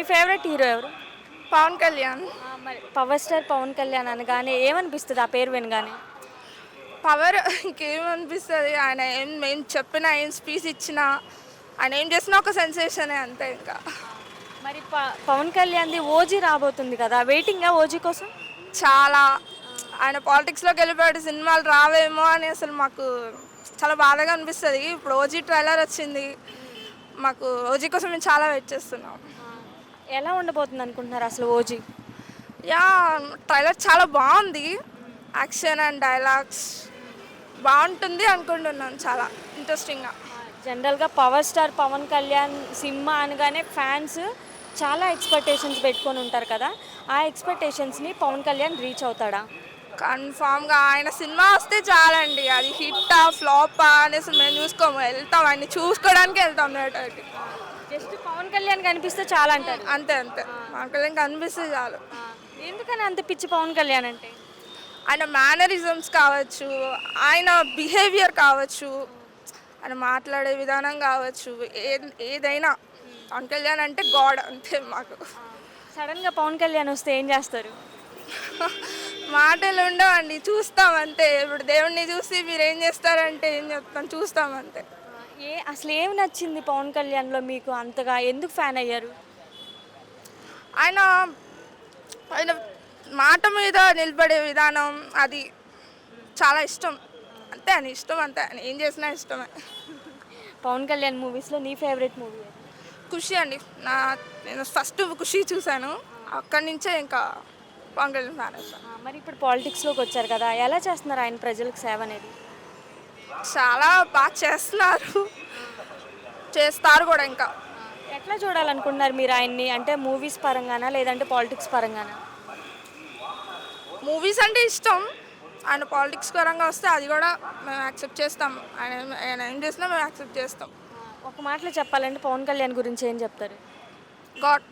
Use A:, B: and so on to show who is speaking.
A: మీ favourite hero ఎవరు?
B: పవన్ కళ్యాణ్.
A: మరి power star Pawan Kalyan అనగానే ఏమనిపిస్తుంది ఆ పేరు వినగానే?
B: పవర్ ఇంకేమనిపిస్తుంది? ఆయన ఏం ఏం చెప్పినా ఏం స్పీచ్ ఇచ్చినా ఆయన ఏం చేసినా ఒక సెన్సేషనే అంతే ఇంకా.
A: మరి ప- పవన్ కళ్యాణ్ది ఓజీ రాబోతుంది కదా వెయిటింగా ఓజీ కోసం?
B: చాలా. ఆయన పాలిటిక్స్లోకి వెళ్ళిపోయాడు సినిమాలు రావేమో అని అసలు మాకు చాలా బాధగా అనిపిస్తుంది. ఇప్పుడు ఓజీ ట్రైలర్ వచ్చింది. మాకు ఓజీ కోసం మేము చాలా వెయిట్ చేస్తున్నాం.
A: ఎలా ఉండబోతుంది అనుకుంటున్నారు అసలు ఓజీ?
B: యా ట్రైలర్ చాలా బాగుంది. యాక్షన్ అండ్ డైలాగ్స్ బాగుంటుంది అనుకుంటున్నాను చాలా ఇంట్రెస్టింగ్గా.
A: జనరల్గా power star Pawan Kalyan cinema అనగానే ఫ్యాన్స్ చాలా ఎక్స్పెక్టేషన్స్ పెట్టుకొని ఉంటారు కదా ఆ ఎక్స్పెక్టేషన్స్ని పవన్ కళ్యాణ్ రీచ్ అవుతాడా?
B: కన్ఫామ్గా ఆయన సినిమా వస్తే చాలండి అది హిట్టా ఫ్లాపా అనేసి మేము చూసుకోము వెళ్తాం ఆయన్ని చూసుకోవడానికి వెళ్తాం థియేటర్కి
A: జస్ట్ పవన్ కళ్యాణ్ కనిపిస్తే చాలా అంటారు.
B: అంతే అంతే. మనకు ఇంకా అనిపిస్తే చాలు.
A: ఎందుకని అంత పిచ్చి పవన్ కళ్యాణ్ అంటే?
B: ఆయన మేనరిజమ్స్ కావచ్చు ఆయన బిహేవియర్ కావచ్చు ఆయన మాట్లాడే విధానం కావచ్చు ఏ ఏదైనా. పవన్ కళ్యాణ్ అంటే గాడ్ అంతే మాకు.
A: సడన్గా పవన్ కళ్యాణ్ వస్తే ఏం చేస్తారు?
B: మాటలు ఉండవండి చూస్తాం అంతే. ఇప్పుడు దేవుణ్ణి చూసి మీరు ఏం చేస్తారంటే ఏం చెప్తాం చూస్తాం అంతే.
A: ఏ అసలు ఏం నచ్చింది పవన్ కళ్యాణ్లో మీకు అంతగా? ఎందుకు ఫ్యాన్ అయ్యారు?
B: ఆయన ఆయన మాట మీద నిలబడే విధానం అది చాలా ఇష్టం. అంతే అని ఇష్టం అంతే ఆయన ఏం చేసినా ఇష్టమే.
A: పవన్ కళ్యాణ్ మూవీస్లో నీ ఫేవరెట్ మూవీ
B: ఖుషి అండి. నా నేను ఫస్ట్ ఖుషి చూశాను. అక్కడి నుంచే ఇంకా పవన్ కళ్యాణ్ ఫ్యాన్ అయిపోయాను
A: మరి ఇప్పుడు పాలిటిక్స్లోకి వచ్చారు కదా. ఎలా చేస్తున్నారు ఆయన ప్రజలకు సేవ అనేది?
B: చాలా బాగా చేస్తున్నారు. చేస్తారు కూడా ఇంకా.
A: ఎట్లా చూడాలనుకుంటున్నారు మీరు ఆయన్ని? అంటే మూవీస్ పరంగానా లేదంటే పాలిటిక్స్ పరంగానా?
B: మూవీస్ అంటే ఇష్టం. ఆయన పాలిటిక్స్ పరంగా వస్తే అది కూడా మేము యాక్సెప్ట్ చేస్తాం. ఆయన ఆయన ఏం చేసినా మేము యాక్సెప్ట్ చేస్తాం.
A: ఒక మాటలో చెప్పాలంటే పవన్ కళ్యాణ్ గురించి ఏం చెప్తారు?
B: గాడ్